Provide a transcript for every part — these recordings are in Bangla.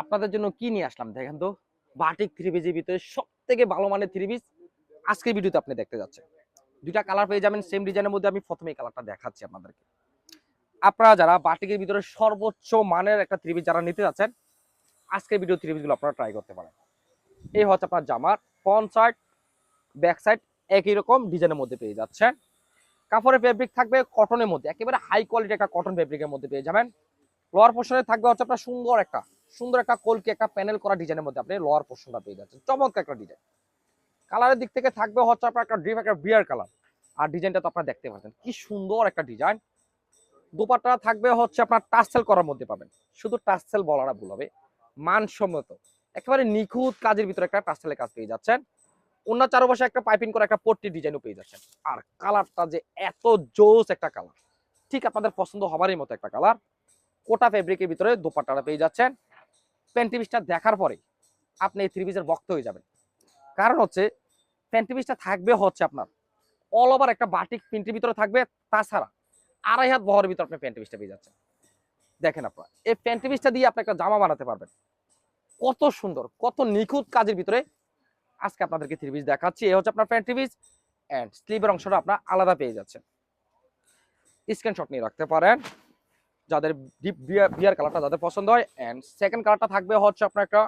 আপনাদের জন্য কি নিয়ে আসলাম? দেখেন তো, বাটিক থ্রি পিসের ভিতরে সব থেকে ভালো মানের থ্রি পিস আজকের ভিডিওতে আপনি দেখতে যাচ্ছেন। দুইটা কালার পেয়ে যাবেন সেম ডিজাইনের মধ্যে আমি প্রথমে কালারটা দেখাচ্ছি আপনাদেরকে। আপনারা যারা বাটিকের ভিতরে সর্বোচ্চ মানের একটা থ্রি পিস যারা নিতে যাচ্ছেন, আজকের ভিডিও থ্রি পিসগুলো আপনারা ট্রাই করতে পারেন। এই হচ্ছে আপনার জামার ফ্রন্ট সাইড ব্যাক সাইড একই রকম ডিজাইনের মধ্যে পেয়ে যাচ্ছেন। কাপড়ের ফেব্রিক থাকবে কটনের মধ্যে, একেবারে হাই কোয়ালিটি একটা কটন ফেব্রিকের মধ্যে পেয়ে যাবেন। লোয়ার পোর্শনে থাকবে হচ্ছে আপনার সুন্দর একটা সুন্দর একটা কলকি একটা প্যানেল করা ডিজাইনের মধ্যে আপনি লোয়ার পোর্শনটা পেয়ে যাচ্ছেন। চমৎকার একটা ডিজাইন কালারের দিক থেকে থাকবে হচ্ছে আপনার একটা ড্রিপ একটা বিয়ার কালার আর ডিজাইনটা তো আপনারা দেখতে পাচ্ছেন। কি সুন্দর একটা ডিজাইন দোপাট্টা থাকবে হচ্ছে আপনার টার্সেল করার মধ্যে পাবেন। শুধু টার্সেল বলাটা ভুল হবে। মানসম্মত। একেবারে নিখুঁত কাজের ভিতরে একটা টার্সেলের কাজ পেয়ে যাচ্ছেন। অন্য চারপাশে একটা পাইপিং করা একটা পট্টি ডিজাইনও পেয়ে যাচ্ছেন। আর কালারটা যে এত জোস একটা কালার ঠিক আপনাদের পছন্দ হবারই মতো একটা কালার কোটা ফেব্রিকের ভিতরে দোপাট্টাটা পেয়ে যাচ্ছেন। প্যান্টি পিসটা দেখার পরে আপনি এই থ্রি ভক্ত হয়ে যাবেন। কারণ হচ্ছে প্যান্টি পিসটা থাকবে হচ্ছে আপনার অল ওভার একটা বাটিক প্রিন্টের ভিতরে থাকবে, তাছাড়া আড়াই হাত বহরের ভিতরে আপনি প্যান্টি পিসটা পেয়ে যাচ্ছেন। দেখেন আপনারা, এই প্যান্টি পিসটা দিয়ে আপনি একটা জামা বানাতে পারবেন। কত সুন্দর, কত নিখুঁত কাজের ভিতরে আজকে আপনাদেরকে থ্রি দেখাচ্ছি। এ হচ্ছে আপনার প্যান্টি পিস অ্যান্ড স্লিভের অংশটা আপনার আলাদা পেয়ে যাচ্ছেন। স্ক্রিনশট নিয়ে রাখতে পারেন। যাদের ডিপ বিয়ার বিয়ার কালারটা যাদের পছন্দ হয়। অ্যান্ড সেকেন্ড কালারটা থাকবে হচ্ছে আপনার একটা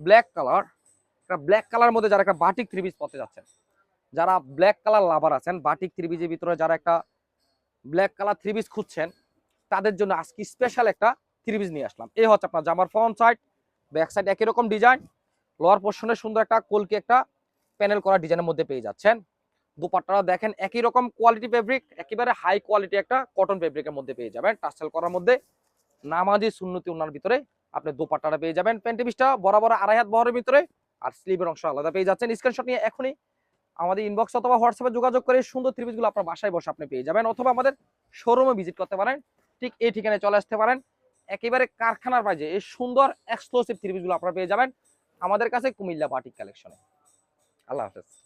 ব্ল্যাক কালার একটা ব্ল্যাক কালার মধ্যে যারা একটা বাটিক থ্রি পিস পথে যাচ্ছেন, যারা ব্ল্যাক কালার লাভার আছেন বাটিক থ্রি ভিতরে যারা একটা ব্ল্যাক কালার থ্রি পিস খুঁজছেন, তাদের জন্য আজকে স্পেশাল একটা থ্রি পিস নিয়ে আসলাম। এই হচ্ছে আপনার জামার ফ্রন্ট সাইড ব্যাক সাইড একই রকম ডিজাইন লোয়ার পোর্শনে সুন্দর একটা কলকি একটা প্যানেল করা ডিজাইনের মধ্যে পেয়ে যাচ্ছেন। দুপাট্টারা দেখেন, একই রকম কোয়ালিটি ফেব্রিক একেবারে হাই কোয়ালিটি একটা কটন ফেব্রিকের মধ্যে পেয়ে যাবেন। টার্সেল করার মধ্যে নামাজি সুন্নতি উন্নার ভিতরে আপনি দুপাট্টাটা পেয়ে যাবেন। প্যান্টি পিসটা বরাবর আড়াই হাত বহরের ভিতরে আর স্লিভের অংশ আলাদা পেয়ে যাচ্ছেন। স্ক্রিনশট নিয়ে এখনই আমাদের ইনবক্স অথবা হোয়াটসঅ্যাপে যোগাযোগ করে সুন্দর থ্রি পিসগুলো আপনার বাসায় বসে আপনি পেয়ে যাবেন অথবা আমাদের শোরুমে ভিজিট করতে পারেন। ঠিক এই ঠিকানায় চলে আসতে পারেন। একেবারে কারখানার বাজে এই সুন্দর এক্সক্লুসিভ থ্রি পিসগুলো আপনারা পেয়ে যাবেন আমাদের কাছে কুমিল্লা বাটিক কালেকশনে আল্লাহ হাফেজ।